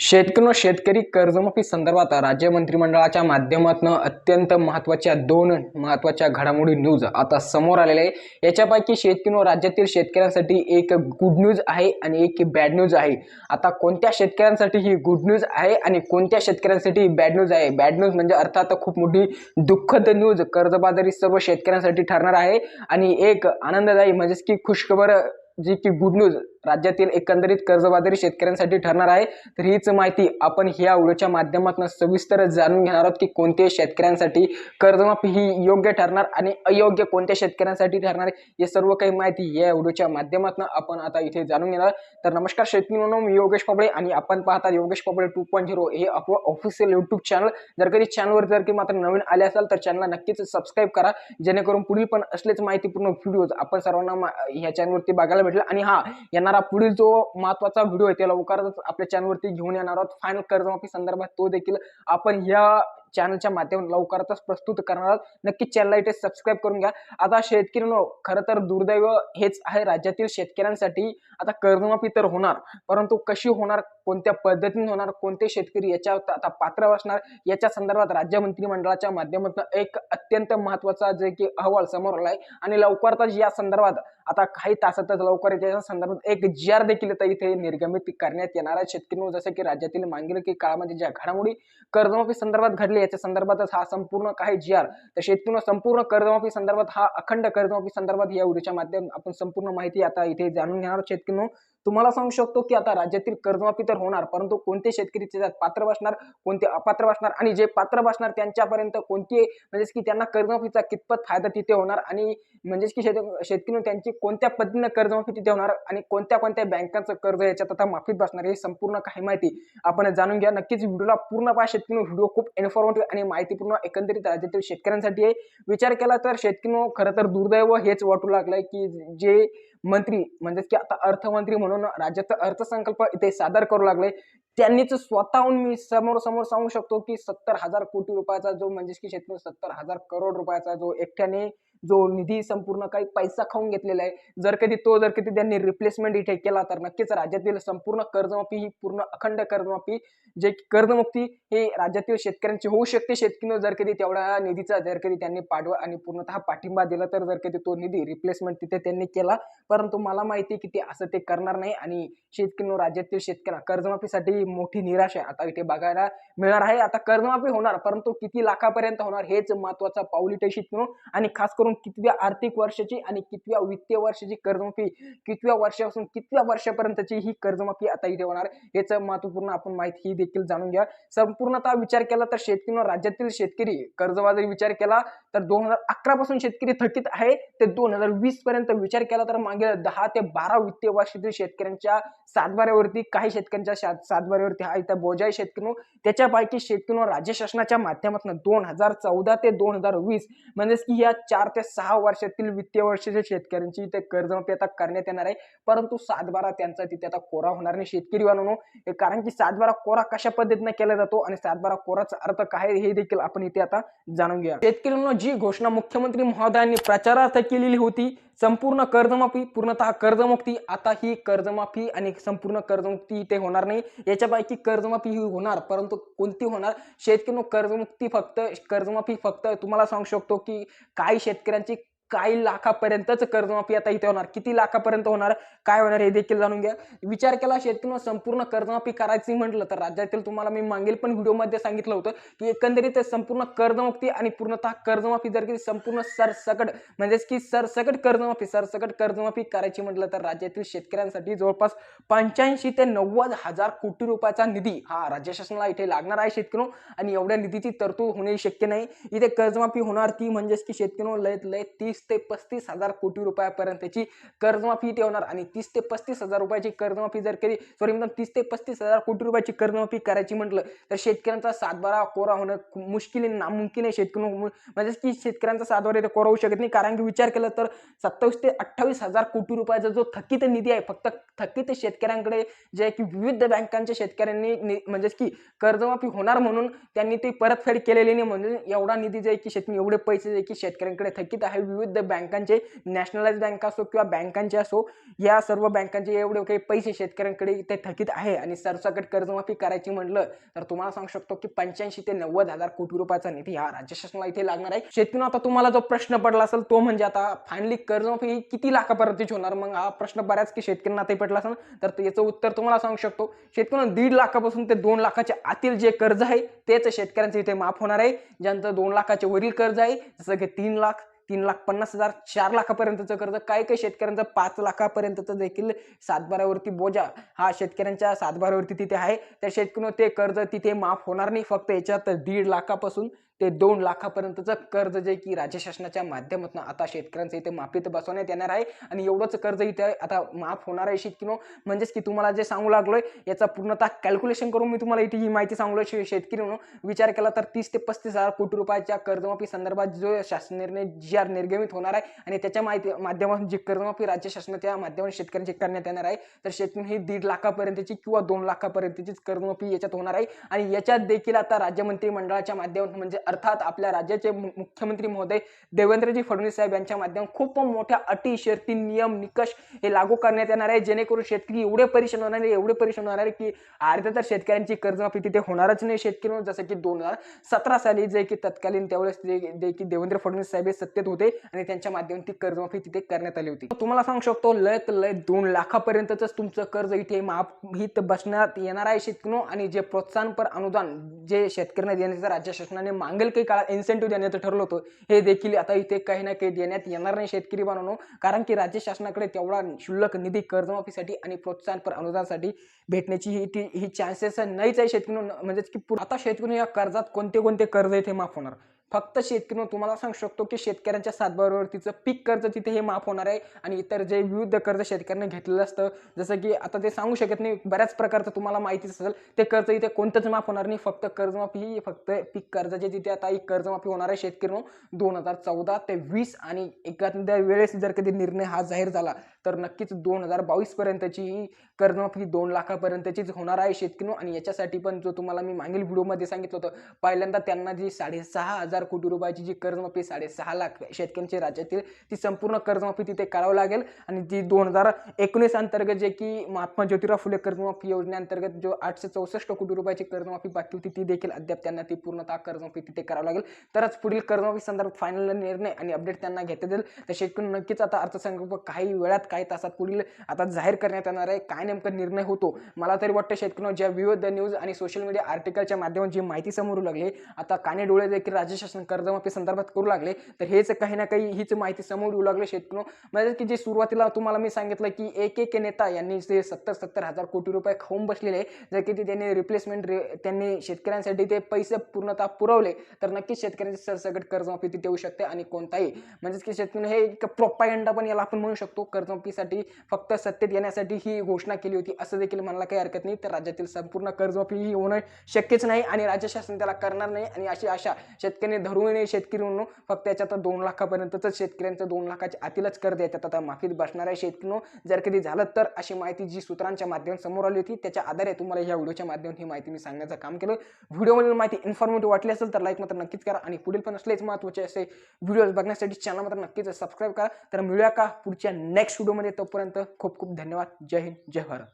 शेतकरी शेतकरी कर्जमाफी संदर्भात राज्य मंत्रिमंडळाच्या माध्यमातून अत्यंत महत्त्वाच्या दोन महत्त्वाच्या घडामोडी न्यूज आता समोर आलेल्या आहे. याच्यापैकी शेतकरी राज्यातील शेतकऱ्यांसाठी एक गुड न्यूज आहे आणि एक बॅड न्यूज आहे. आता कोणत्या शेतकऱ्यांसाठी ही गुड न्यूज आहे आणि कोणत्या शेतकऱ्यांसाठी ही बॅड न्यूज आहे? बॅड न्यूज म्हणजे अर्थात खूप मोठी दुःखद न्यूज कर्जबाजारी सर्व शेतकऱ्यांसाठी ठरणार आहे. आणि एक आनंददायी म्हणजेच की खुशखबर जी की गुड न्यूज राज्यातील एकंदरीत कर्जबाजारी शेतकऱ्यांसाठी ठरणार आहे. तर हीच माहिती आपण ह्या व्हिडिओच्या माध्यमातून सविस्तर जाणून घेणार आहोत की कोणत्या शेतकऱ्यांसाठी कर्जमाफी ही योग्य ठरणार आणि अयोग्य कोणत्या शेतकऱ्यांसाठी ठरणार हे सर्व काही माहिती या व्हिडिओच्या माध्यमातून आपण आता इथे जाणून घेणार तर नमस्कार शेतकरी म्हणून मी योगेश पबळे आणि आपण पाहता Yogesh Pabale two point zero हे आपलं ऑफिशियल युट्यूब चॅनल जर कधी चॅनलवर जर की मात्र नवीन आले असाल तर चॅनलला नक्कीच सबस्क्राईब करा. जेणेकरून पुढील पण असलेच माहितीपूर्ण व्हिडिओज आपण सर्वांना मा- ह्या चॅनलवरती बघायला भेटेल आणि हा यांना येणारा पुढील जो महत्त्वाचा व्हिडिओ आहे त्या लवकरच आपल्या चॅनलवरती घेऊन येणार आहोत. फायनल कर्जमाफी संदर्भात तो देखील आपण ह्या चॅनलच्या माध्यमातून लवकरच प्रस्तुत करणार आहोत. नक्की चॅनलला इथे सबस्क्राईब करून घ्या. आता शेतकऱ्यांनो खरं तर दुर्दैव हेच आहे राज्यातील शेतकऱ्यांसाठी. आता कर्जमाफी तर होणार परंतु कशी होणार कोणत्या पद्धतीने होणार कोणते शेतकरी याच्या आता पात्र असणार याच्या संदर्भात राज्य मंत्रिमंडळाच्या माध्यमातून एक अत्यंत महत्त्वाचा जे की अहवाल समोर आला आहे आणि लवकरच या संदर्भात आता काही तासातच लवकर याच्या संदर्भात एक जी आर देखील तर इथे निर्गमित करण्यात येणार आहे. शेतकरी जसं की राज्यातील मागील की काळामध्ये ज्या घडामोडी कर्जमाफी संदर्भात घडली याच्या संदर्भातच हा संपूर्ण काही जी आर तर शेतकरी संपूर्ण कर्जमाफी संदर्भात हा अखंड कर्जमाफी संदर्भात या व्हिडिओच्या माध्यम आपण संपूर्ण माहिती आता इथे जाणून घेणार शेतकरी तुम्हाला सांगू शकतो की आता राज्यातील कर्जमाफी तर होणार परंतु कोणते शेतकरी त्याच्यात पात्र बसणार कोणते अपात्र बसणार आणि जे पात्र बसणार त्यांच्यापर्यंत कोणती म्हणजेच की त्यांना कर्जमाफीचा कितपत फायदा तिथे होणार आणि म्हणजेच की शेत शेतकरी त्यांची कोणत्या पद्धतीनं कर्जमाफी तिथे होणार आणि कोणत्या कोणत्या बँकांचं कर्ज याच्यात आता माफीत बसणार हे संपूर्ण काही माहिती आपण जाणून घ्या. नक्कीच व्हिडिओला पूर्ण पाहा शेतकरी व्हिडिओ खूप इन्फॉर्मेटिव्ह आणि माहितीपूर्ण एकंदरीत राज्यातील शेतकऱ्यांसाठी आहे. विचार केला तर शेतकरी खरं तर दुर्दैव हेच वाटू लागलंय की जे मंत्री म्हणजेच की आता अर्थमंत्री म्हणून राज्याचा अर्थसंकल्प इथे सादर करू लागले. त्यांनीच स्वतःहून मी समोर समोर सांगू शकतो की सत्तर हजार कोटी रुपयाचा जो म्हणजेच की शेतकरी सत्तर हजार करोड रुपयाचा जो एकट्याने जो निधी संपूर्ण काही पैसा खाऊन घेतलेला आहे जर कधी तो जर कधी त्यांनी रिप्लेसमेंट इथे केला तर नक्कीच राज्यातील संपूर्ण कर्जमाफी ही पूर्ण अखंड कर्जमाफी जे की कर्जमुक्ती हे राज्यातील शेतकऱ्यांची होऊ शकते. शेतकरी जर कधी तेवढ्या निधीचा जर कधी त्यांनी पाठवा आणि पूर्णतः पाठिंबा दिला तर जर कधी तो निधी रिप्लेसमेंट तिथे त्यांनी केला. परंतु मला माहिती आहे की ते असं ते करणार नाही आणि शेतकरी राज्यातील शेतकऱ्यांना कर्जमाफीसाठी मोठी निराशा आता इथे बघायला मिळणार आहे. आता कर्जमाफी होणार परंतु किती लाखापर्यंत होणार हेच महत्त्वाचा पाऊल इथे शेतकरी आणि खास करून कितव्या आर्थिक वर्षाची आणि कितव्या वित्तीय वर्षाची कर्जमाफी कितव्या वर्षापासून कितव्या वर्षापर्यंतची ही कर्जमाफी आता इथे होणार? याचं महत्त्वपूर्ण आपण माहिती ही देखील जाणून घ्या. संपूर्णतः विचार केला तर शेतकरी राज्यातील शेतकरी कर्जबाजारी विचार केला तर दोन हजार अकरा पासून शेतकरी थकीत आहे. ते दोन हजार वीस पर्यंत विचार केला तर मागे दहा ते बारा वित्तीय वर्षातील शेतकऱ्यांच्या सातबाऱ्यावरती काही शेतकऱ्यांच्या सातबाऱ्यावरती हा इथं बोजा आहे शेतकरी. त्याच्यापैकी शेतकरी राज्य शासनाच्या माध्यमातून दोन हजार चौदा ते दोन हजार वीस म्हणजेच की या चार ते सहा वर्षातील वित्तीय वर्षाच्या शेतकऱ्यांची इथे कर्जमाफी आता करण्यात येणार आहे. परंतु सातबारा त्यांचा तिथे आता कोरा होणार नाही शेतकरी बांधवनो कारण की सातबारा कोरा कशा पद्धतीने केला जातो आणि सातबारा कोराचा अर्थ काय हे देखील आपण इथे आता जाणून घ्या शेतकऱ्यांना जी घोषणा मुख्यमंत्री महोदयांनी प्रचारार्थ केलेली होती संपूर्ण कर्जमाफी पूर्णतः कर्जमुक्ती. आता ही कर्जमाफी आणि संपूर्ण कर्जमुक्ती इथे होणार नाही. याच्यापैकी कर्जमाफी ही होणार परंतु कोणती होणार? शेतकरी कर्जमुक्ती फक्त कर्जमाफी फक्त तुम्हाला सांगू शकतो की काही शेतकऱ्यांची काही लाखापर्यंतच कर्जमाफी आता इथे होणार. किती लाखापर्यंत होणार? काय होणार हे देखील जाणून घ्या. विचार केला शेतकऱ्यांना संपूर्ण कर्जमाफी करायची म्हटलं तर राज्यातील तुम्हाला मी मागील पण व्हिडिओमध्ये सांगितलं होतं की एकंदरीत संपूर्ण कर्जमुक्ती आणि पूर्णतः कर्जमाफी जर की संपूर्ण सरसकट म्हणजेच की सरसकट कर्जमाफी सरसकट कर्जमाफी करायची म्हटलं तर राज्यातील शेतकऱ्यांसाठी जवळपास पंच्याऐंशी ते नव्वद हजार कोटी रुपयाचा निधी हा राज्य शासनाला इथे लागणार आहे शेतकरी आणि एवढ्या निधीची तरतूद होणे शक्य नाही. इथे कर्जमाफी होणार ती म्हणजेच की शेतकरी लयत लय तीस ते पस्तीस हजार कोटी रुपयापर्यंतची कर्जमाफी इथे होणार. आणि तीस ते पस्तीस हजार रुपयाची कर्जमाफी जर केली सॉरी म्हणजे तीस ते पस्तीस हजार कोटी रुपयाची कर्जमाफी करायची म्हटलं तर शेतकऱ्यांचा सातबारा कोरा होणं मुश्किल आहे नामुमकिन आहे. शेतकरी म्हणजेच की शेतकऱ्यांचा सातबारा इथे कोरा होऊ शकत नाही. कारण की विचार केला तर सत्तावीस ते अठ्ठावीस हजार कोटी रुपयाचा जो थकीत निधी आहे फक्त थकीत शेतकऱ्यांकडे जे आहे की विविध बँकांच्या शेतकऱ्यांनी म्हणजेच की कर्जमाफी होणार म्हणून त्यांनी ते परतफेड केलेली नाही. म्हणजे एवढा निधी जे आहे की शेतकरी एवढे पैसे जे आहे की शेतकऱ्यांकडे थकीत आहे. विविध विविध बँकांचे नॅशनलाइज बँक असो किंवा बँकांचे असो या सर्व बँकांचे एवढे काही पैसे शेतकऱ्यांकडे ते थकीत आहे आणि सरसकट कर्जमाफी करायची म्हटलं तर तुम्हाला सांगू शकतो की पंच्याऐंशी ते नव्वद हजार कोटी रुपयाचा निधी हा राज्य शासनाला इथे लागणार आहे. शेतकरी आता तुम्हाला जो प्रश्न पडला असेल तो म्हणजे आता फायनली कर्जमाफी किती लाखापर्यंतची होणार? मग हा प्रश्न बऱ्याच की शेतकऱ्यांना ते पडला असेल तर याचं उत्तर तुम्हाला सांगू शकतो. शेतकऱ्यांना दीड लाखापासून ते दोन लाखाच्या आतील जे कर्ज आहे तेच शेतकऱ्यांचं इथे माफ होणार आहे. ज्यांचं दोन लाखाचे वरील कर्ज आहे जसं की तीन लाख तीन लाख पन्नास हजार चार लाखापर्यंतचं कर्ज काही काही शेतकऱ्यांचं पाच लाखापर्यंतचं देखील सातबारावरती बोजा. हा शेतकऱ्यांच्या सातबारावरती तिथे आहे. त्या शेतकऱ्यांना ते कर्ज तिथे माफ होणार नाही. फक्त याच्यात दीड लाखापासून ते दोन लाखापर्यंतचं कर्ज जे की राज्य शासनाच्या माध्यमातून आता शेतकऱ्यांचं इथे माफीत बसवण्यात येणार आहे. आणि एवढंच कर्ज इथे आता माफ होणार आहे शेतकिनो म्हणजेच की तुम्हाला जे सांगू लागलोय याचा पूर्णतः कॅल्क्युलेशन करून मी तुम्हाला इथे ही माहिती सांगलो शेतकरी विचार केला तर तीस ते पस्तीस हजार कोटी रुपयाच्या कर्जमाफी संदर्भात जो शासन निर्णय जी आर निर्गमित होणार आहे. आणि त्याच्या माहिती माध्यमातून जी कर्जमाफी राज्य शासनाच्या माध्यमातून शेतकऱ्यांची करण्यात येणार आहे तर शेतकरी ही दीड लाखापर्यंतची किंवा दोन लाखापर्यंतचीच कर्जमाफी याच्यात होणार आहे. आणि याच्यात देखील आता राज्य मंत्रिमंडळाच्या माध्यमातून म्हणजे अर्थात आपल्या राज्याचे मुख्यमंत्री महोदय देवेंद्रजी फडणवीस साहेब यांच्या माध्यमातून खूप मोठ्या अटी शर्ती नियम निकष हे लागू करण्यात येणार आहे. जेणेकरून शेतकरी एवढे परेशान होणार आहे एवढे परेशान होणार आहे की अर्ध्या तर शेतकऱ्यांची कर्जमाफी तिथे होणारच नाही शेतकरी. जसं की दोन हजार सतरा साली जे की तत्कालीन त्यावेळेस जे जे की देवेंद्र फडणवीस साहेब हे सत्तेत होते आणि त्यांच्या माध्यमातून ती कर्जमाफी तिथे करण्यात आली होती. तुम्हाला सांगू शकतो लय तर लय दोन लाखापर्यंतच तुमचं कर्ज इथे माफीत बसण्यात येणार आहे शेतकरी. आणि जे प्रोत्साहनपर अनुदान जे शेतकऱ्यांना देण्याचं राज्य शासनाने मागील काही काळात इन्सेंटिव्ह देण्याचं ठरलं होतं. हे देखील आता इथे काही ना काही देण्यात येणार नाही शेतकरी बांधवांनो. कारण की राज्य शासनाकडे तेवढा शुल्लक निधी कर्जमाफीसाठी आणि प्रोत्साहनपर अनुदानासाठी भेटण्याची ही ती ही चान्सेस नाहीच आहे शेतकरी म्हणजेच की आता शेतकरी या कर्जात कोणते कोणते कर्ज इथे माफ होणार? फक्त शेतकरी तुम्हाला सांगू शकतो की शेतकऱ्यांच्या सातबारावरतीचं पीक कर्ज तिथे हे माफ होणार आहे आणि इतर जे विविध कर्ज शेतकऱ्यांनी घेतलेलं असतं जसं की आता ते सांगू शकत नाही बऱ्याच प्रकारचं तुम्हाला माहितीच असेल ते कर्ज इथे कोणतंच माफ होणार नाही फक्त कर्जमाफी ही फक्त पीक कर्जाचे तिथे आता एक कर्जमाफी होणार आहे शेतकरी दोन हजार चौदा ते वीस आणि एखाद्या वेळेस जर कधी निर्णय हा जाहीर झाला तर नक्कीच दोन हजार बावीस पर्यंतची ही कर्जमाफी दोन लाखापर्यंतचीच होणार आहे शेतकरी आणि याच्यासाठी पण जो तुम्हाला मी मागील व्हिडिओमध्ये सांगितलं होतं पहिल्यांदा त्यांना जी साडेसहा हजार कोटी रुपयाची जी कर्जमाफी साडेसहा लाख शेतकऱ्यांची राज्यातील ती संपूर्ण कर्जमाफी तिथे करावं लागेल. आणि ती दोन हजार एकोणीस अंतर्गत जे की महात्मा ज्योतिराव फुले कर्जमाफी योजनेअंतर्गत जो आठशे चौसष्ट कोटी रुपयाची कर्जमाफी बाकी होती ती देखील अद्याप त्यांना ती पूर्णतः कर्जमाफी तिथे करावं लागेल. तरच पुढील कर्जमाफी संदर्भात फायनल निर्णय आणि अपडेट त्यांना घेता येईल तर शेतकरी नक्कीच आता अर्थसंकल्प काही वेळात काही तासात पुढील आता जाहीर करण्यात येणार आहे. काय नेमका निर्णय होतो? मला तरी वाटतं शेतकऱ्यांना ज्या विविध न्यूज आणि सोशल मीडिया आर्टिकलच्या माध्यमातून जी माहिती समोर लागली आता काने डोळे देखील राज्य शासन कर्जमाफी संदर्भात करू लागले तर हेच काही ना काही हीच माहिती समोर येऊ लागले शेतकरी म्हणजे की जे सुरुवातीला तुम्हाला मी सांगितलं की एक एक नेता यांनी जे सत्तर सत्तर हजार कोटी रुपये खाऊन बसलेले जर की ते त्यांनी रिप्लेसमेंट त्यांनी शेतकऱ्यांसाठी ते पैसे पूर्णतः पुरवले तर नक्कीच शेतकऱ्यांची सरसकट कर्जमाफी तिथे येऊ शकते आणि कोणताही. म्हणजेच की शेतकरी हे एक प्रोपायंडा पण याला आपण म्हणू शकतो. कर्जमाफीसाठी फक्त सत्तेत येण्यासाठी ही घोषणा केली होती असं देखील म्हणायला काही हरकत नाही. तर राज्यातील संपूर्ण कर्जमाफी ही होणं शक्यच नाही आणि राज्य शासन त्याला करणार नाही. आणि अशी आशा शेतकऱ्यांनी धरून नये शेतकरी म्हणून फक्त याच्यात दोन लाखापर्यंतच शेतकऱ्यांचं दोन लाखाच्या आतीलच कर द्यायच्यात. आता माफीत बसणार आहे शेतकरी जर कधी झालं तर अशी माहिती जी सूत्रांच्या माध्यमातून समोर आली होती त्याच्या आधारे तुम्हाला या व्हिडिओच्या माध्यमातून ही माहिती मी सांगण्याचं काम केलं व्हिडिओमधील माहिती इन्फॉर्मेटिव्ह वाटली असेल तर लाईक मात्र नक्कीच करा आणि पुढील पण असलेच महत्त्वाचे असे व्हिडिओज बघण्यासाठी चॅनल मात्र नक्कीच सबस्क्राईब करा. तर मिळूया का पुढच्या नेक्स्ट व्हिडिओमध्ये तोपर्यंत खूप खूप धन्यवाद. जय हिंद जय भारत.